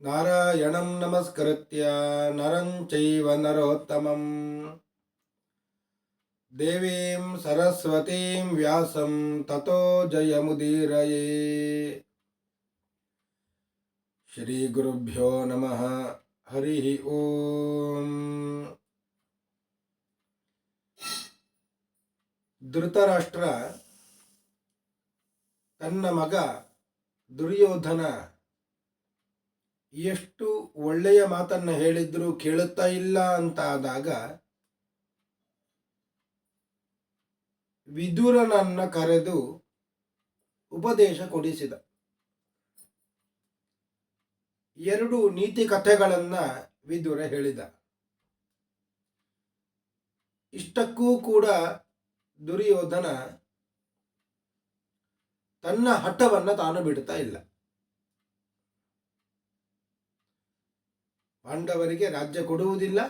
नारायणं नमस्कृत्य नरं चैव नरोत्तमं देवीं सरस्वतीं व्यासं ततो जयमुदीरये श्रीगुरुभ्यो नमः हरिः ಓಂ ಧೃತರಾಷ್ಟ್ರ ತನ್ನ ಮಗ ದುರ್ಯೋಧನ ಎಷ್ಟು ಒಳ್ಳೆಯ ಮಾತನ್ನ ಹೇಳಿದ್ರು ಕೇಳುತ್ತಾ ಇಲ್ಲ ಅಂತ ಆದಾಗ ವಿದುರನನ್ನ ಕರೆದು ಉಪದೇಶ ಕೊಡಿಸಿದ. ಎರಡು ನೀತಿ ಕಥೆಗಳನ್ನು ವಿದುರ ಹೇಳಿದ. ಇಷ್ಟಕ್ಕೂ ಕೂಡ ದುರ್ಯೋಧನ ತನ್ನ ಹಠವನ್ನ ತಾನು ಬಿಡ್ತಾ ಇಲ್ಲ. ಪಾಂಡವರಿಗೆ ರಾಜ್ಯ ಕೊಡುವುದಿಲ್ಲ.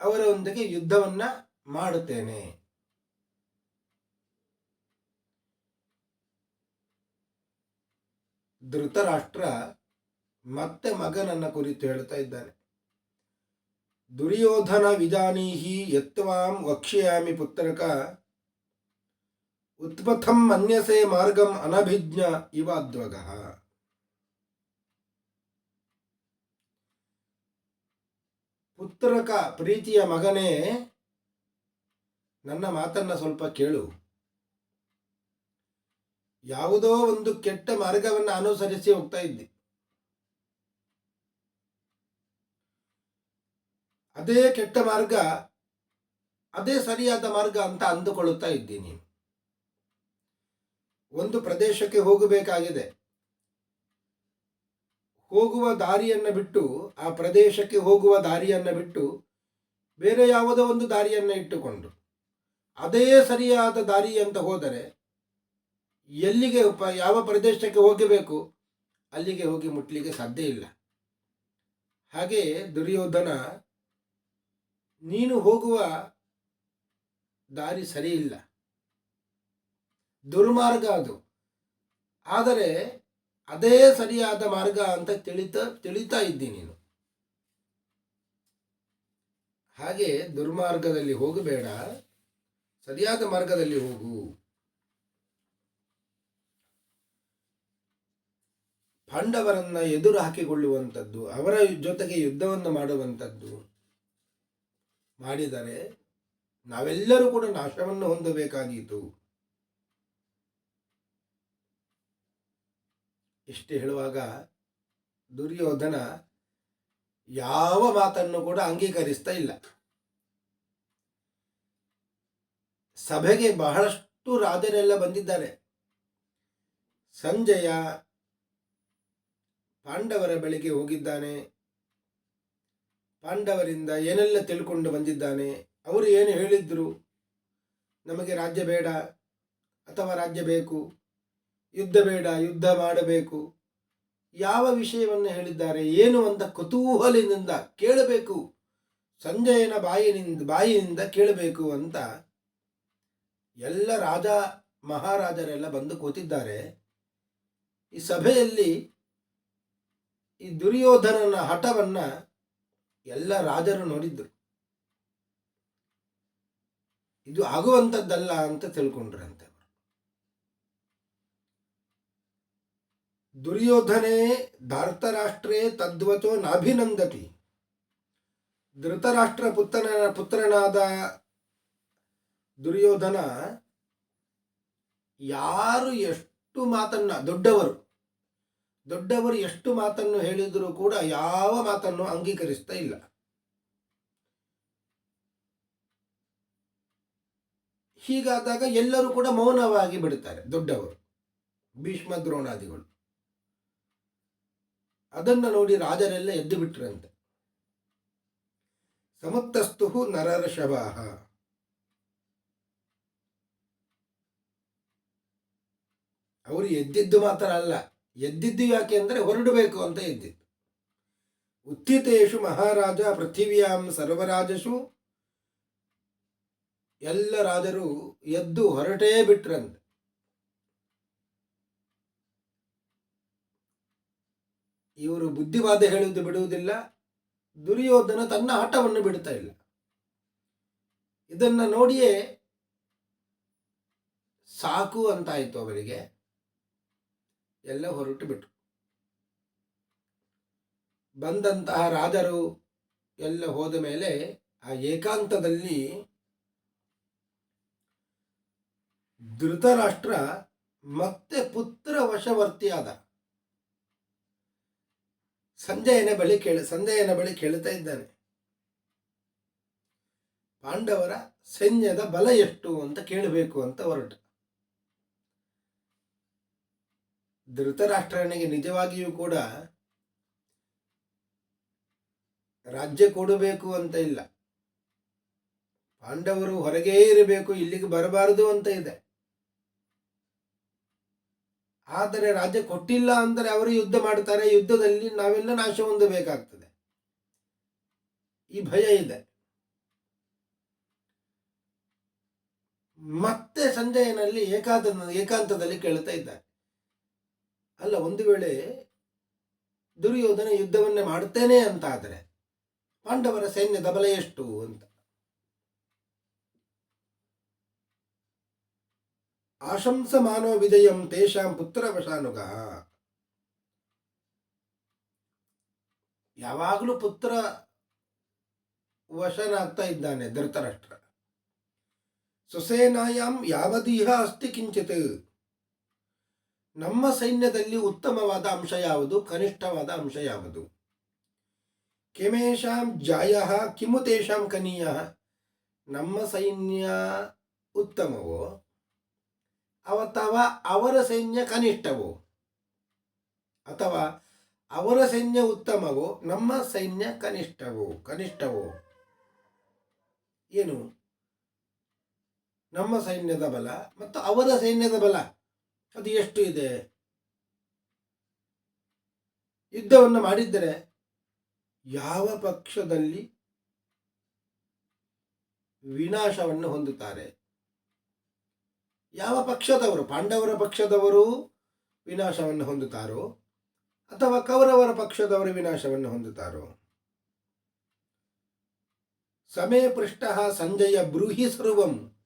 ಅವರೊಂದಿಗೆ ಯುದ್ಧವನ್ನ ಮಾಡುತ್ತೇನೆ. ಧೃತರಾಷ್ಟ್ರ ಮತ್ತೆ ಮಗನನ್ನ ಕುರಿತು ಹೇಳ್ತಾ ಇದ್ದಾನೆ. ದುರ್ಯೋಧನ ವಿಜಾನೀಹಿ ಯತ್ವಾಂ ವಕ್ಷ್ಯಾಮಿ ಪುತ್ರಕ. ಉತ್ಪಥಂ ಮನ್ಯಸೆ ಮಾರ್ಗಂ ಅನಭಿಜ್ಞ ಇವಾದ್ವಗಃ ಪುತ್ರಕ ಪ್ರೀತಿಯ ಮಗನೇ, ನನ್ನ ಮಾತನ್ನ ಸ್ವಲ್ಪ ಕೇಳು. ಯಾವುದೋ ಒಂದು ಕೆಟ್ಟ ಮಾರ್ಗವನ್ನು ಅನುಸರಿಸಿ ಹೋಗ್ತಾ ಇದ್ದೆ. ಅದೇ ಕೆಟ್ಟ ಮಾರ್ಗ, ಅದೇ ಸರಿಯಾದ ಮಾರ್ಗ ಅಂತ ಅಂದುಕೊಳ್ಳುತ್ತಾ ಇದ್ದೀನಿ. ಒಂದು ಪ್ರದೇಶಕ್ಕೆ ಹೋಗಬೇಕಾಗಿದೆ. ಹೋಗುವ ದಾರಿಯನ್ನು ಬಿಟ್ಟು, ಆ ಪ್ರದೇಶಕ್ಕೆ ಹೋಗುವ ದಾರಿಯನ್ನು ಬಿಟ್ಟು ಬೇರೆ ಯಾವುದೋ ಒಂದು ದಾರಿಯನ್ನು ಇಟ್ಟುಕೊಂಡು, ಅದೇ ಸರಿಯಾದ ದಾರಿ ಅಂತ ಹೋದರೆ ಎಲ್ಲಿಗೆ ಯಾವ ಪ್ರದೇಶಕ್ಕೆ ಹೋಗಬೇಕು, ಅಲ್ಲಿಗೆ ಹೋಗಿ ಮುಟ್ಲಿಕ್ಕೆ ಸಾಧ್ಯ ಇಲ್ಲ. ಹಾಗೆ ದುರ್ಯೋಧನ, ನೀನು ಹೋಗುವ ದಾರಿ ಸರಿ ಇಲ್ಲ. ದುರ್ಮಾರ್ಗ ಅದು. ಆದರೆ ಅದೇ ಸರಿಯಾದ ಮಾರ್ಗ ಅಂತ ತಿಳಿತ, ತಿಳಿತಾ ಇದ್ದೀನಿ ನೀನು. ಹಾಗೆ ದುರ್ಮಾರ್ಗದಲ್ಲಿ ಹೋಗಬೇಡ. ಸರಿಯಾದ ಮಾರ್ಗದಲ್ಲಿ ಹೋಗು. ಪಾಂಡವರನ್ನ ಎದುರು ಹಾಕಿಕೊಳ್ಳುವಂಥದ್ದು, ಅವರ ಜೊತೆಗೆ ಯುದ್ಧವನ್ನು ಮಾಡುವಂಥದ್ದು ಮಾಡಿದರೆ ನಾವೆಲ್ಲರೂ ಕೂಡ ನಾಶವನ್ನು ಹೊಂದಬೇಕಾದೀತು ಇಷ್ಟು ಹೇಳುವಾಗ ದುರ್ಯೋಧನ ಯಾವ ಮಾತನ್ನು ಕೂಡ ಅಂಗೀಕರಿಸ್ತಾ ಇಲ್ಲ. ಸಭೆಗೆ ಬಹಳಷ್ಟು ರಾಜರೆಲ್ಲ ಬಂದಿದ್ದಾರೆ. ಸಂಜಯ ಪಾಂಡವರ ಬಳಿಗೆ ಹೋಗಿದ್ದಾನೆ. ಪಾಂಡವರಿಂದ ಏನೆಲ್ಲ ತಿಳ್ಕೊಂಡು ಬಂದಿದ್ದಾನೆ, ಅವರು ಏನು ಹೇಳಿದ್ರು? ನಮಗೆ ರಾಜ್ಯ ಬೇಡ ಅಥವಾ ರಾಜ್ಯ ಬೇಕು? ಯುದ್ಧ ಬೇಡ, ಯುದ್ಧ ಮಾಡಬೇಕು. ಯಾವ ವಿಷಯವನ್ನು ಹೇಳಿದ್ದಾರೆ, ಏನು ಅಂತ ಕುತೂಹಲಿನಿಂದ ಕೇಳಬೇಕು. ಸಂಜಯನ ಬಾಯಿನಿಂದ ಬಾಯಿನಿಂದ ಕೇಳಬೇಕು ಅಂತ ಎಲ್ಲ ರಾಜ, ಮಹಾರಾಜರೆಲ್ಲ ಬಂದು ಕೂತಿದ್ದಾರೆ. ಈ ಸಭೆಯಲ್ಲಿ ಈ ದುರ್ಯೋಧನನ ಹಠವನ್ನು ಎಲ್ಲ ರಾಜರು ನೋಡಿದ್ರು. ಇದು ಆಗುವಂಥದ್ದಲ್ಲ ಅಂತ ತಿಳ್ಕೊಂಡ್ರಂತೆ ಅವರು. ದುರ್ಯೋಧನೇ ಧಾರ್ತರಾಷ್ಟ್ರೇ ತದ್ವಚೋ ನಾಭಿನಂದತಿ. ಧೃತರಾಷ್ಟ್ರ ಪುತ್ರನ ಪುತ್ರನಾದ ದುರ್ಯೋಧನ ಯಾರು ಎಷ್ಟು ಮಾತನ್ನ ದೊಡ್ಡವರು ದೊಡ್ಡವರು ಎಷ್ಟು ಮಾತನ್ನು ಹೇಳಿದರೂ ಕೂಡ ಯಾವ ಮಾತನ್ನು ಅಂಗೀಕರಿಸ್ತಾ ಇಲ್ಲ. ಹೀಗಾದಾಗ ಎಲ್ಲರೂ ಕೂಡ ಮೌನವಾಗಿ ಬಿಡುತ್ತಾರೆ ದೊಡ್ಡವರು, ಭೀಷ್ಮ ದ್ರೋಣಾದಿಗಳು. ಅದನ್ನು ನೋಡಿ ರಾಜರೆಲ್ಲ ಎದ್ದು ಬಿಟ್ರಂತೆ. ಸಮತ್ತಸ್ತು ನರರ್ಷಭಾಹ ಅವರು ಎದ್ದಿದ್ದು ಮಾತ್ರ ಅಲ್ಲ, ಎದ್ದಿದ್ದು ಯಾಕೆ ಅಂದರೆ ಹೊರಡಬೇಕು ಅಂತ ಎದ್ದಿದ್ದು. ಉತ್ಥಿತೇಶು ಮಹಾರಾಜ, ಪೃಥಿವ್ಯಾಂ ಸರ್ವರಾಜಸು, ಎಲ್ಲ ರಾಜರು ಎದ್ದು ಹೊರಟೇ ಬಿಟ್ರಂತೆ. ಇವರು ಬುದ್ಧಿವಾದ ಹೇಳುವುದು ಬಿಡುವುದಿಲ್ಲ, ದುರ್ಯೋಧನ ತನ್ನ ಆಟವನ್ನು ಬಿಡ್ತಾ ಇಲ್ಲ. ಇದನ್ನು ನೋಡಿಯೇ ಸಾಕು ಅಂತಾಯಿತು ಅವರಿಗೆ. ಎಲ್ಲ ಹೊರಟು ಬಿಟ್ರು. ಬಂದಂತಹ ರಾಜರು ಎಲ್ಲ ಹೋದ ಮೇಲೆ ಆ ಏಕಾಂತದಲ್ಲಿ ಧೃತರಾಷ್ಟ್ರ ಮತ್ತೆ ಪುತ್ರ ವಶವರ್ತಿಯಾದ ಸಂಜಯನ ಬಳಿ ಕೇಳ, ಸಂಜಯನ ಬಳಿ ಕೇಳ್ತಾ ಇದ್ದಾನೆ. ಪಾಂಡವರ ಸೈನ್ಯದ ಬಲ ಎಷ್ಟು ಅಂತ ಕೇಳಬೇಕು ಅಂತ ಹೊರಟ. ಧೃತರಾಷ್ಟ್ರನಿಗೆ ನಿಜವಾಗಿಯೂ ಕೂಡ ರಾಜ್ಯ ಕೊಡಬೇಕು ಅಂತ ಇಲ್ಲ. ಪಾಂಡವರು ಹೊರಗೇ ಇರಬೇಕು, ಇಲ್ಲಿಗೆ ಬರಬಾರದು ಅಂತ ಇದೆ. ಆದರೆ ರಾಜ್ಯ ಕೊಟ್ಟಿಲ್ಲ ಅಂದರೆ ಅವರು ಯುದ್ಧ ಮಾಡ್ತಾರೆ, ಯುದ್ಧದಲ್ಲಿ ನಾವೆಲ್ಲ ನಾಶ ಹೊಂದಬೇಕಾಗ್ತದೆ. ಈ ಭಯ ಇದೆ. ಮತ್ತೆ ಸಂಜಯನಲ್ಲಿ ಏಕಾಂತ, ಏಕಾಂತದಲ್ಲಿ ಕೇಳ್ತಾ ಇದ್ದಾರೆ. ಅಲ್ಲ, ಒಂದು ವೇಳೆ ದುರ್ಯೋಧನ ಯುದ್ಧವನ್ನೇ ಮಾಡುತ್ತೇನೆ ಅಂತ ಆದರೆ ಪಾಂಡವರ ಸೈನ್ಯದ ಬಲ ಎಷ್ಟು ಅಂತ. ಆಶಂಸಮಾನೋ ವಿಜಯಂ ತೇಷಾಂ ಪುತ್ರವಶಾನುಗ. ಯಾವಾಗಲೂ ಪುತ್ರ ವಶನಾಗ್ತಾ ಇದ್ದಾನೆ, ಧೃತರಾಷ್ಟ್ರ. ಸುಸೇನಾಯಾಂ ಯಾವದೀಹ ಅಸ್ತಿ ಕಿಂಚಿತ್. ನಮ್ಮ ಸೈನ್ಯದಲ್ಲಿ ಉತ್ತಮವಾದ ಅಂಶ ಯಾವುದು? ಕನಿಷ್ಠವಾದ ಅಂಶ ಯಾವುದು? ಕೆಮೇಶಾಂ ಜಾಯ, ಕಿಮು ತೇಷಾಂ ಕನೀಯ. ನಮ್ಮ ಸೈನ್ಯ ಉತ್ತಮವೋ? ಅಥವಾ ಅವರ ಸೈನ್ಯ ಕನಿಷ್ಠವೋ. ಅಥವಾ ಅವರ ಸೈನ್ಯ ಉತ್ತಮವೋ ನಮ್ಮ ಸೈನ್ಯ ಕನಿಷ್ಠವೋ ಕನಿಷ್ಠವೋ. ಏನು? ನಮ್ಮ ಸೈನ್ಯದ ಬಲ ಮತ್ತು ಅವರ ಸೈನ್ಯದ ಬಲ, ಅದು ಎಷ್ಟು ಇದೆ? ಯುದ್ಧವನ್ನು ಮಾಡಿದ್ದರೆ ಯಾವ ಪಕ್ಷದಲ್ಲಿ ವಿನಾಶವನ್ನು ಹೊಂದುತ್ತಾರೆ? ಯಾವ ಪಕ್ಷದವರು? ಪಾಂಡವರ ಪಕ್ಷದವರು ವಿನಾಶವನ್ನು ಹೊಂದುತ್ತಾರೋ? ಅಥವಾ ಕೌರವರ ಪಕ್ಷದವರು ವಿನಾಶವನ್ನು ಹೊಂದುತ್ತಾರೋ? ಸಮೇ ಪೃಷ್ಟ ಸಂಜಯ ಬ್ರೂಹಿ ಸರ್ವಂ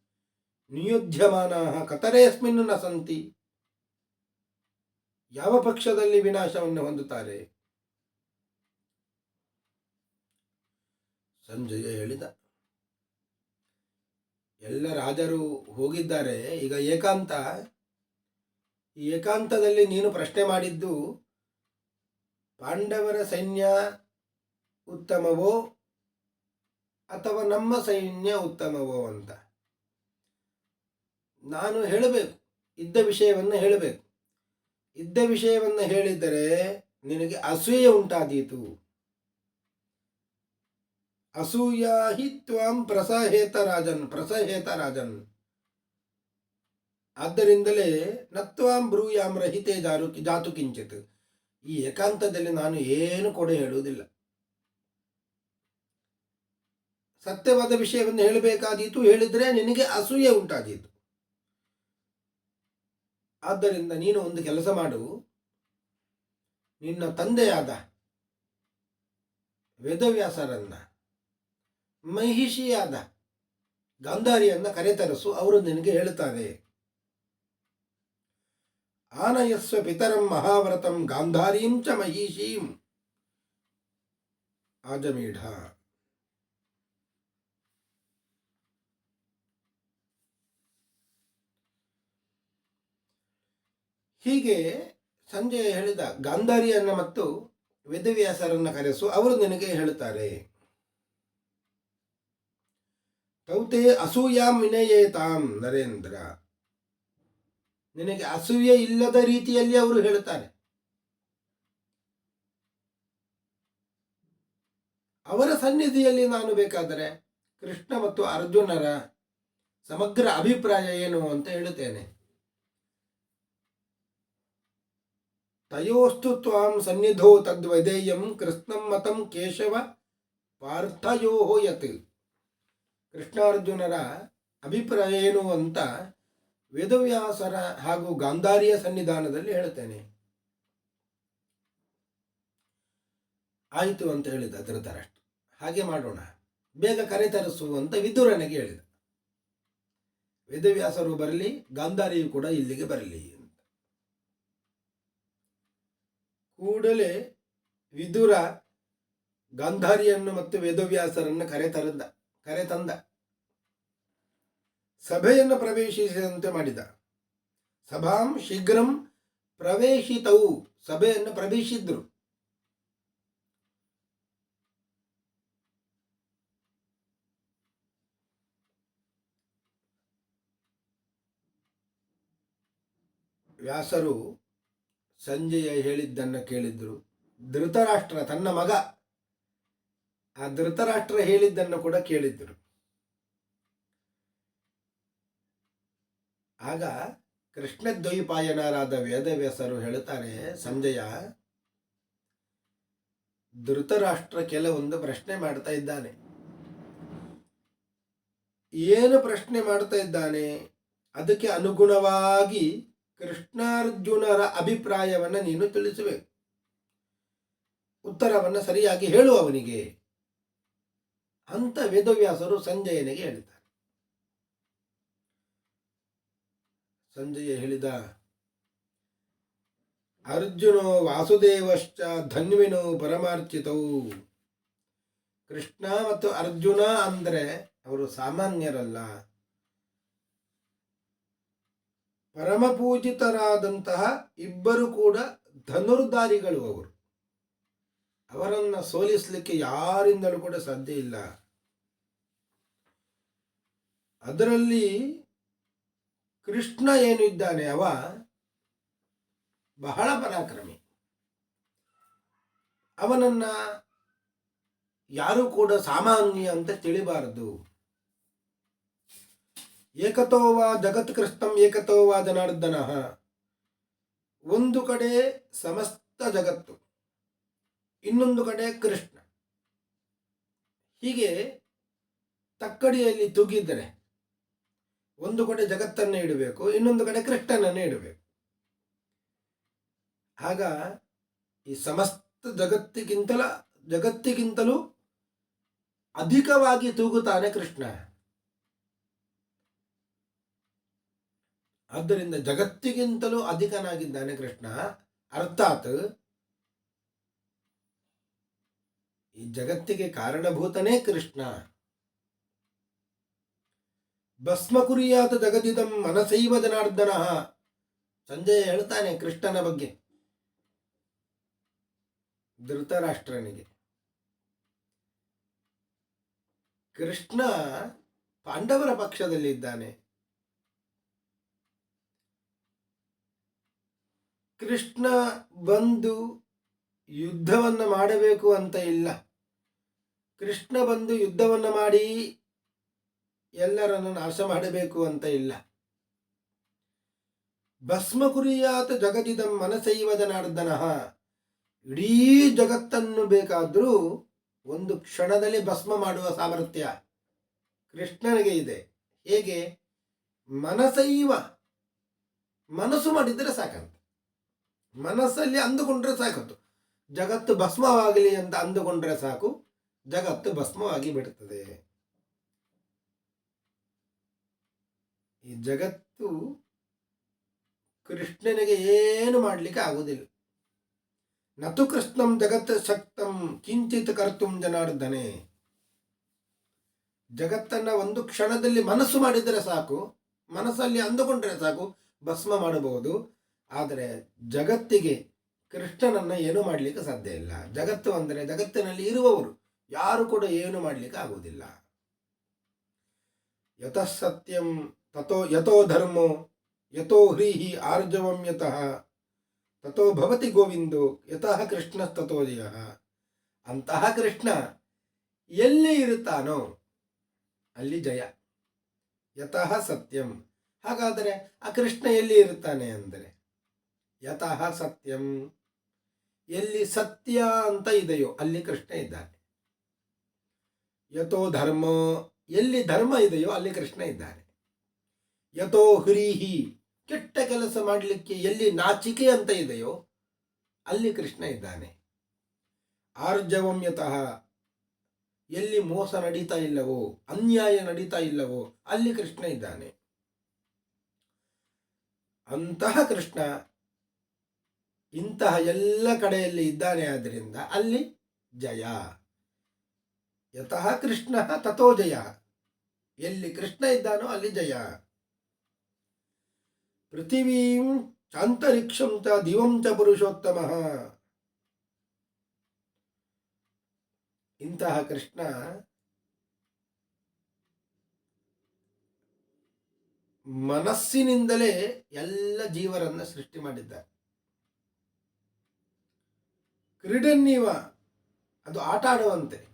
ನಿಯುಧ್ಯಮಾನ ಕತರೇಸ್ಮಿನ್ನ ಸಂತಿ ಯಾವ ಪಕ್ಷದಲ್ಲಿ ವಿನಾಶವನ್ನು ಹೊಂದುತ್ತಾರೆ? ಸಂಜಯ ಹೇಳಿದ ಎಲ್ಲ ರಾಜರು ಹೋಗಿದ್ದಾರೆ. ಈಗ ಏಕಾಂತ, ಈ ಏಕಾಂತದಲ್ಲಿ ನೀನು ಪ್ರಶ್ನೆ ಮಾಡಿದ್ದು, ಪಾಂಡವರ ಸೈನ್ಯ ಉತ್ತಮವೋ ಅಥವಾ ನಮ್ಮ ಸೈನ್ಯ ಉತ್ತಮವೋ ಅಂತ? ನಾನು ಹೇಳಬೇಕು, ಇದ್ದ ವಿಷಯವನ್ನು ಹೇಳಬೇಕು. ಇದ್ದ ವಿಷಯವನ್ನು ಹೇಳಿದರೆ ನಿನಗೆ ಅಸೂಯೆ ಉಂಟಾದೀತು. ಅಸೂಯಾ ಹಿ ತ್ವಾಂ ಪ್ರಸಹೇತ ರಾಜನ್ ಪ್ರಸಹೇತ ರಾಜನ್. ಆದ್ದರಿಂದಲೇ ನತ್ವಾಂ ಬ್ರೂಯಾಂ ರಹಿತೆ ಜಾರು ಜಾತು ಕಿಂಚಿತ್. ಈ ಏಕಾಂತದಲ್ಲಿ ನಾನು ಏನು ಕೂಡ ಹೇಳುವುದಿಲ್ಲ. ಸತ್ಯವಾದ ವಿಷಯವನ್ನು ಹೇಳಬೇಕಾದೀತು, ಹೇಳಿದರೆ ನಿನಗೆ ಅಸೂಯೆ ಉಂಟಾದೀತು. ಆದ್ದರಿಂದ ನೀನು ಒಂದು ಕೆಲಸ ಮಾಡು. ನಿನ್ನ ತಂದೆಯಾದ ವೇದವ್ಯಾಸರನ್ನ ಮಹಿಷಿಯಾದ ಗಾಂಧಾರಿಯನ್ನ ಕರೆತರಿಸು ಅವರು ನಿನಗೆ ಹೇಳುತ್ತಾರೆ. ಆನಯಸ್ವ ಪಿತರಂ ಮಹಾವ್ರತಂ ಗಾಂಧಾರೀಂ ಚ ಮಹಿಷೀಂ. ಆಜಮೀಢ. ಹೀಗೆ ಸಂಜಯ ಹೇಳಿದ ಗಾಂಧಾರಿಯನ್ನು ಮತ್ತು ವೇದವ್ಯಾಸರನ್ನ ಕರೆಸು ಅವರು ನಿನಗೆ ಹೇಳುತ್ತಾರೆ. ತೌತೆ ಅಸೂಯಾಂ ವಿನಯೇತಾಂ ನರೇಂದ್ರ. ನಿನಗೆ ಅಸೂಯೆ ಇಲ್ಲದ ರೀತಿಯಲ್ಲಿ ಅವರು ಹೇಳುತ್ತಾರೆ ಅವರ ಸನ್ನಿಧಿಯಲ್ಲಿ ನಾನು ಬೇಕಾದರೆ ಕೃಷ್ಣ ಮತ್ತು ಅರ್ಜುನರ ಸಮಗ್ರ ಅಭಿಪ್ರಾಯ ಏನು ಅಂತ ಹೇಳುತ್ತೇನೆ. ತಯೋಸ್ತು ತ್ವಾಂ ಸನ್ನಿಧೋ ತದ್ವೈದೇಯಂ ಕೃಷ್ಣಂ ಮತಂ ಕೇಶವ ಪಾರ್ಥಯೋ ಯತ್ ಕೃಷ್ಣಾರ್ಜುನರ ಅಭಿಪ್ರಾಯ ಏನು ಅಂತ ವೇದವ್ಯಾಸರ ಹಾಗೂ ಗಾಂಧಾರಿಯ ಸನ್ನಿಧಾನದಲ್ಲಿ ಹೇಳ್ತೇನೆ ಆಯಿತು ಅಂತ ಹೇಳಿದ ಧೃತರಾಷ್ಟ್ರ. ಹಾಗೆ ಮಾಡೋಣ. ಬೇಗ ಕರೆತರಿಸು ಅಂತ ವಿದುರನಿಗೆ ಹೇಳಿದ. ವೇದವ್ಯಾಸರು ಬರಲಿ, ಗಾಂಧಾರಿಯು ಕೂಡ ಇಲ್ಲಿಗೆ ಬರಲಿ ಅಂತ. ಕೂಡಲೇ ವಿದುರ ಗಾಂಧಾರಿಯನ್ನು ಮತ್ತು ವೇದವ್ಯಾಸರನ್ನು ಕರೆತರಂದ ಕರೆತಂದ ಸಭೆಯನ್ನು ಪ್ರವೇಶಿಸಿದಂತೆ ಮಾಡಿದ. ಸಭಾಂ ಶೀಘ್ರಂ ಪ್ರವೇಶಿತವು ಸಭೆಯನ್ನು ಪ್ರವೇಶಿದ್ರು ವ್ಯಾಸರು ಸಂಜೆಯ ಹೇಳಿದ್ದನ್ನು ಕೇಳಿದ್ರು. ಧೃತರಾಷ್ಟ್ರ ತನ್ನ ಮಗ ಆ ಧೃತರಾಷ್ಟ್ರ ಹೇಳಿದ್ದನ್ನು ಕೂಡ ಕೇಳಿದ್ದರು. ಆಗ ಕೃಷ್ಣ ದ್ವೈಪಾಯನರಾದ ವೇದವ್ಯಾಸರು ಹೇಳುತ್ತಾರೆ ಸಂಜಯ ಧೃತರಾಷ್ಟ್ರ ಕೆಲವೊಂದು ಪ್ರಶ್ನೆ ಮಾಡ್ತಾ ಇದ್ದಾನೆ. ಏನು ಪ್ರಶ್ನೆ ಮಾಡ್ತಾ ಇದ್ದಾನೆ? ಅದಕ್ಕೆ ಅನುಗುಣವಾಗಿ ಕೃಷ್ಣಾರ್ಜುನರ ಅಭಿಪ್ರಾಯವನ್ನು ನೀನು ತಿಳಿಸಬೇಕು. ಉತ್ತರವನ್ನು ಸರಿಯಾಗಿ ಹೇಳು ಅವನಿಗೆ. ಅಂತ ವೇದವ್ಯಾಸರು ಸಂಜಯನಿಗೆ ಹೇಳಿದ್ದಾರೆ ಸಂಜಯ ಹೇಳಿದ, ಅರ್ಜುನೋ ವಾಸುದೇವಶ್ಚ ಧನ್ವಿನೋ ಪರಮಾರ್ಚಿತವು ಕೃಷ್ಣ ಮತ್ತು ಅರ್ಜುನ ಅಂದರೆ ಅವರು ಸಾಮಾನ್ಯರಲ್ಲ. ಪರಮಪೂಜಿತರಾದಂತಹ ಇಬ್ಬರು ಕೂಡ ಧನುರ್ಧಾರಿಗಳು ಅವರು. ಅವರನ್ನು ಸೋಲಿಸಲಿಕ್ಕೆ ಯಾರಿಂದಲೂ ಕೂಡ ಸಾಧ್ಯ ಇಲ್ಲ. ಅದರಲ್ಲಿ ಕೃಷ್ಣ ಏನು ಇದ್ದಾನೆ ಅವ? ಬಹಳ ಪರಾಕ್ರಮಿ. ಅವನನ್ನ ಯಾರು ಕೂಡ ಸಾಮಾನ್ಯ ಅಂತ ತಿಳಿಬಾರದು. ಏಕತೋ ವಾ ಜಗತ್ ಕೃಷ್ಣಂ ಏಕತೋ ವಾ ಜನಾರ್ದನ ಒಂದು ಕಡೆ ಸಮಸ್ತ ಜಗತ್ತು ಇನ್ನೊಂದು ಕಡೆ ಕೃಷ್ಣ. ಹೀಗೆ ತಕ್ಕಡಿಯಲ್ಲಿ ತೂಗಿದರೆ ಒಂದು ಕಡೆ ಜಗತ್ತನ್ನು ಇಡಬೇಕು, ಇನ್ನೊಂದು ಕಡೆ ಕೃಷ್ಣನನ್ನು ಇಡಬೇಕು. ಆಗ ಈ ಸಮಸ್ತ ಜಗತ್ತಿಗಿಂತಲ, ಜಗತ್ತಿಗಿಂತಲೂ ಅಧಿಕವಾಗಿ ತೂಗುತ್ತಾನೆ ಕೃಷ್ಣ. ಆದ್ದರಿಂದ ಜಗತ್ತಿಗಿಂತಲೂ ಅಧಿಕನಾಗಿದ್ದಾನೆ ಕೃಷ್ಣ. ಅರ್ಥಾತ್ ಈ ಜಗತ್ತಿಗೆ ಕಾರಣಭೂತನೇ ಕೃಷ್ಣ. ಭಸ್ಮ ಕುರಿಯಾದ ಜಗದಿದಂ ಮನಸೈವ ಜನಾರ್ದನ. ಸಂಜಯ ಹೇಳ್ತಾನೆ ಕೃಷ್ಣನ ಬಗ್ಗೆ. ಧೃತರಾಷ್ಟ್ರನಿಗೆ. ಕೃಷ್ಣ ಪಾಂಡವರ ಪಕ್ಷದಲ್ಲಿದ್ದಾನೆ ಕೃಷ್ಣ ಬಂದು ಯುದ್ಧವನ್ನು ಮಾಡಬೇಕು ಅಂತ ಇಲ್ಲ. ಕೃಷ್ಣ ಬಂದು ಯುದ್ಧವನ್ನು ಮಾಡಿ ಎಲ್ಲರನ್ನು ನಾಶ ಮಾಡಬೇಕು ಅಂತ ಇಲ್ಲ. ಭಸ್ಮ ಕುರಿಯಾತ ಜಗದಿದಂ ಮನಸೈವ ಜನಾರ್ದನಃ. ಇಡೀ ಜಗತ್ತನ್ನು ಬೇಕಾದರೂ ಒಂದು ಕ್ಷಣದಲ್ಲಿ ಭಸ್ಮ ಮಾಡುವ ಸಾಮರ್ಥ್ಯ ಕೃಷ್ಣನಿಗೆ ಇದೆ. ಹೇಗೆ? ಮನಸೈವ. ಮನಸ್ಸು ಮಾಡಿದರೆ ಸಾಕಂತ. ಮನಸ್ಸಲ್ಲಿ ಅಂದುಕೊಂಡ್ರೆ ಸಾಕತ್ತು ಜಗತ್ತು ಭಸ್ಮವಾಗಲಿ ಅಂತ ಅಂದುಕೊಂಡ್ರೆ ಸಾಕು, ಜಗತ್ತು ಭಸ್ಮವಾಗಿ ಬಿಡುತ್ತದೆ ಈ ಜಗತ್ತು ಕೃಷ್ಣನಿಗೆ ಏನು ಮಾಡಲಿಕ್ಕೆ ಆಗುವುದಿಲ್ಲ ನತು ಕೃಷ್ಣಂ ಜಗತ್ ಶಕ್ತಂ ಕಿಂಚಿತ್ ಕರ್ತುಂ ಜನಾರ್ದನೆ. ಜಗತ್ತನ್ನ ಒಂದು ಕ್ಷಣದಲ್ಲಿ ಮನಸ್ಸು ಮಾಡಿದರೆ ಸಾಕು, ಮನಸ್ಸಲ್ಲಿ ಅಂದುಕೊಂಡ್ರೆ ಸಾಕು, ಭಸ್ಮ ಮಾಡಬಹುದು. ಆದರೆ ಜಗತ್ತಿಗೆ ಕೃಷ್ಣನನ್ನ ಏನು ಮಾಡಲಿಕ್ಕೆ ಸಾಧ್ಯ ಇಲ್ಲ. ಜಗತ್ತು ಅಂದರೆ ಜಗತ್ತಿನಲ್ಲಿ ಇರುವವರು, ಯಾರು ಕೂಡ ಏನು ಮಾಡಲಿಕ್ಕೆ ಆಗುವುದಿಲ್ಲ. ಯತಃ ಸತ್ಯಂ ತಥೋ ಯಥೋ ಧರ್ಮೋ ಯಥೋ ಹ್ರೀಹಿ ಆರ್ಜವಂ ಯತಃ ತಥೋ ಭವತಿ ಗೋವಿಂದೋ, ಯತಃ ಕೃಷ್ಣ ತಥೋ ಜಯ. ಅಂತಹ ಕೃಷ್ಣ ಎಲ್ಲಿ ಇರುತ್ತಾನೋ ಅಲ್ಲಿ ಜಯ. ಯತಃ ಸತ್ಯಂ. ಹಾಗಾದರೆ ಆ ಕೃಷ್ಣ ಎಲ್ಲಿ ಇರುತ್ತಾನೆ ಅಂದರೆ, ಯತಃ ಸತ್ಯಂ. ಎಲ್ಲಿ ಸತ್ಯ ಅಂತ ಇದೆಯೋ ಅಲ್ಲಿ ಕೃಷ್ಣ ಇದ್ದಾನೆ. ಯಥೋ ಧರ್ಮ ಎಲ್ಲಿ ಧರ್ಮ ಇದೆಯೋ ಅಲ್ಲಿ ಕೃಷ್ಣ ಇದ್ದಾನೆ. ಯಥೋ ಹುರಿಹಿ ಕೆಟ್ಟ ಕೆಲಸ ಮಾಡಲಿಕ್ಕೆ ಎಲ್ಲಿ ನಾಚಿಕೆ ಅಂತ ಇದೆಯೋ ಅಲ್ಲಿ ಕೃಷ್ಣ ಇದ್ದಾನೆ. ಆರ್ಜವಂ ಯತಃ ಎಲ್ಲಿ ಮೋಸ ನಡೀತಾ ಇಲ್ಲವೋ, ಅನ್ಯಾಯ ನಡೀತಾ ಇಲ್ಲವೋ ಅಲ್ಲಿ ಕೃಷ್ಣ ಇದ್ದಾನೆ. ಅಂತಹ ಕೃಷ್ಣ ಇಂತಹ ಎಲ್ಲ ಕಡೆಯಲ್ಲಿ ಇದ್ದಾನೆ ಆದ್ದರಿಂದ ಅಲ್ಲಿ ಜಯ. ಯತಃ ಕೃಷ್ಣ ತಥೋ ಜಯ. ಎಲ್ಲಿ ಕೃಷ್ಣ ಇದ್ದಾನೋ ಅಲ್ಲಿ ಜಯ. ಪೃಥಿವೀಂ ಅಂತರಿಕ್ಷಂ ಚ ದಿವಂ ಚ ಪುರುಷೋತ್ತಮ. ಇಂತಹ ಕೃಷ್ಣ ಮನಸ್ಸಿನಿಂದಲೇ ಎಲ್ಲ ಜೀವರನ್ನ ಸೃಷ್ಟಿ ಮಾಡಿದ್ದಾರೆ ಕ್ರೀಡನ್ನೀವ ಅದು ಆಟ ಆಡುವಂತೆ.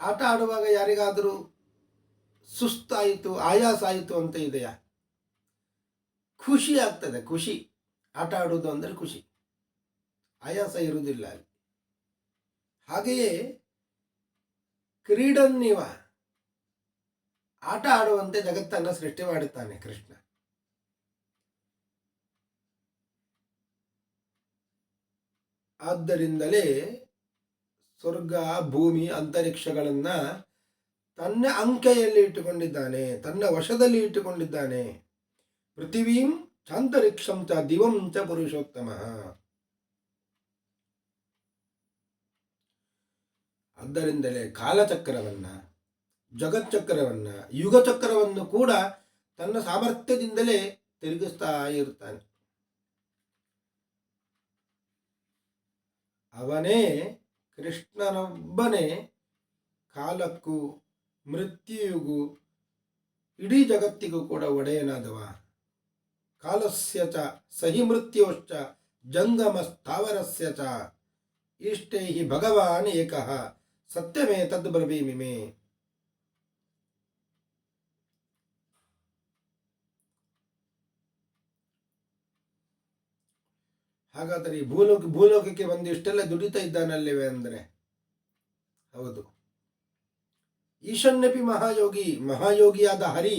ಆಟ ಆಡುವಾಗ ಯಾರಿಗಾದರೂ ಸುಸ್ತಾಯಿತು ಆಯಾಸ ಆಯಿತು ಅಂತ ಇದೆಯಾ? ಖುಷಿ ಆಗ್ತದೆ, ಖುಷಿ. ಆಟ ಆಡುವುದು ಅಂದರೆ ಖುಷಿ. ಆಯಾಸ ಇರುವುದಿಲ್ಲ ಅಲ್ಲಿ. ಹಾಗೆಯೇ ಕ್ರೀಡನ್ನೀವ ಆಟ ಆಡುವಂತೆ ಜಗತ್ತನ್ನು ಸೃಷ್ಟಿ ಮಾಡುತ್ತಾನೆ ಕೃಷ್ಣ. ಆದ್ದರಿಂದಲೇ ಸ್ವರ್ಗ, ಭೂಮಿ, ಅಂತರಿಕ್ಷಗಳನ್ನು ತನ್ನ ಅಂಕೆಯಲ್ಲಿ ಇಟ್ಟುಕೊಂಡಿದ್ದಾನೆ, ತನ್ನ ವಶದಲ್ಲಿ ಇಟ್ಟುಕೊಂಡಿದ್ದಾನೆ. ಪೃಥಿವೀಂ ಚಾಂತರಿಕ್ಷಂ ಚ ದಿವಂ ಚ ಪುರುಷೋತ್ತಮ. ಆದ್ದರಿಂದಲೇ ಕಾಲಚಕ್ರವನ್ನ, ಜಗಚ್ಚಕ್ರವನ್ನ, ಯುಗಚಕ್ರವನ್ನು ಕೂಡ ತನ್ನ ಸಾಮರ್ಥ್ಯದಿಂದಲೇ ತಿರುಗಿಸ್ತಾ ಇರುತ್ತಾನೆ ಅವನೇ ಕೃಷ್ಣನೊಬ್ಬನೇ ಕಾಲಕ್ಕೂ ಮೃತ್ಯುವಿಗೂ ಇಡೀ ಜಗತ್ತಿಗೂ ಕೂಡ ಒಡೆಯನಾದವ. ಕಾಲಸ್ಯ ಚ ಸಹಿ ಮೃತ್ಯೋಶ್ಚ ಜಂಗಮ ಸ್ಥಾವರಸ್ಯ ಚ. ಇಷ್ಟೇ ಹಿ ಭಗವಾನ್ ಏಕಃ ಸತ್ಯಮೇ ತದ್ ಹಾಗಾದರೆ ಈ ಭೂಲೋಕ, ಭೂಲೋಕಕ್ಕೆ ಬಂದು ಇಷ್ಟೆಲ್ಲ ದುಡಿತಾ ಇದ್ದಾನಲ್ಲಿವೆ ಅಂದರೆ? ಹೌದು. ಈಶನ್ಯಪಿ ಮಹಾಯೋಗಿ, ಮಹಾಯೋಗಿಯಾದ ಹರಿ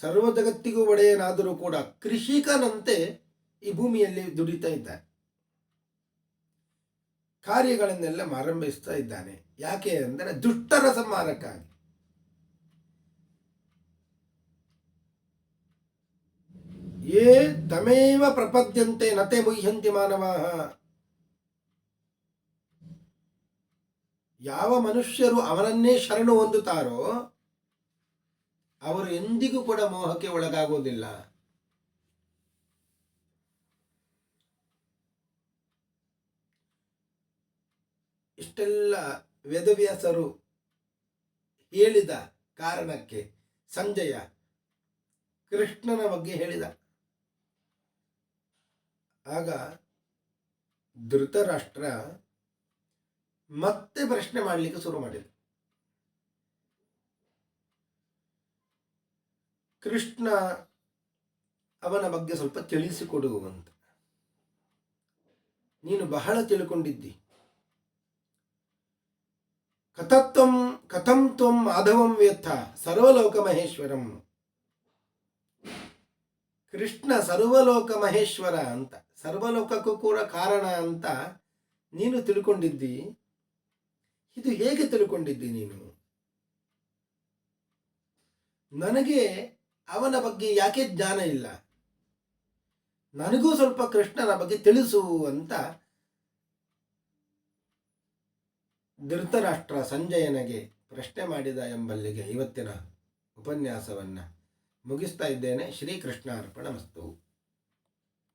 ಸರ್ವ ಜಗತ್ತಿಗೂ ಒಡೆಯನಾದರೂ ಕೂಡ ಕೃಷಿಕನಂತೆ ಈ ಭೂಮಿಯಲ್ಲಿ ದುಡಿತಾ ಇದ್ದಾನೆ. ಕಾರ್ಯಗಳನ್ನೆಲ್ಲ ಆರಂಭಿಸ್ತಾ ಇದ್ದಾನೆ. ಯಾಕೆ ಅಂದರೆ ದುಷ್ಟರ ಸಂಹಾರಕ್ಕಾಗಿ ಯೇ ತಮೇವ ಪ್ರಪದ್ಯಂತೆ ನತೆ ಮುಹ್ಯಂತಿ ಮಾನವಾಹ. ಯಾವ ಮನುಷ್ಯರು ಅವನನ್ನೇ ಶರಣು ಹೊಂದುತ್ತಾರೋ ಅವರು ಎಂದಿಗೂ ಕೂಡ ಮೋಹಕ್ಕೆ ಒಳಗಾಗುವುದಿಲ್ಲ. ಇಷ್ಟೆಲ್ಲ ವೇದವ್ಯಾಸರು ಹೇಳಿದ ಕಾರಣಕ್ಕೆ ಸಂಜಯ ಕೃಷ್ಣನ ಬಗ್ಗೆ ಹೇಳಿದ. ಆಗ ಧೃತರಾಷ್ಟ್ರ ಮತ್ತೆ ಪ್ರಶ್ನೆ ಮಾಡಲಿಕ್ಕೆ ಶುರು ಮಾಡಿದ ಕೃಷ್ಣ ಅವನ ಬಗ್ಗೆ ಸ್ವಲ್ಪ ತಿಳಿಸಿಕೊಡುವಂತ ನೀನು ಬಹಳ ತಿಳ್ಕೊಂಡಿದ್ದಿ. ಕಥತ್ವಂ ಕಥಂ ತ್ವಂ ಮಾಧವಂ ವ್ಯಥ ಸರ್ವಲೋಕ ಮಹೇಶ್ವರಂ. ಕೃಷ್ಣ ಸರ್ವಲೋಕ ಮಹೇಶ್ವರ ಅಂತ, ಸರ್ವಲೋಕಕ್ಕೂ ಕೂಡ ಕಾರಣ ಅಂತ ನೀನು ತಿಳ್ಕೊಂಡಿದ್ದಿ. ಇದು ಹೇಗೆ ತಿಳ್ಕೊಂಡಿದ್ದಿ ನೀನು? ನನಗೆ ಅವನ ಬಗ್ಗೆ ಯಾಕೆ ಜ್ಞಾನ ಇಲ್ಲ? ನನಗೂ ಸ್ವಲ್ಪ ಕೃಷ್ಣನ ಬಗ್ಗೆ ತಿಳಿಸು ಅಂತ ಧೃತರಾಷ್ಟ್ರ ಸಂಜಯನಿಗೆ ಪ್ರಶ್ನೆ ಮಾಡಿದ ಎಂಬಲ್ಲಿಗೆ ಇವತ್ತಿನ ಉಪನ್ಯಾಸವನ್ನು. ಮುಗಿಸ್ತಾ ಇದ್ದೇನೆ. ಶ್ರೀಕೃಷ್ಣ ಅರ್ಪಣ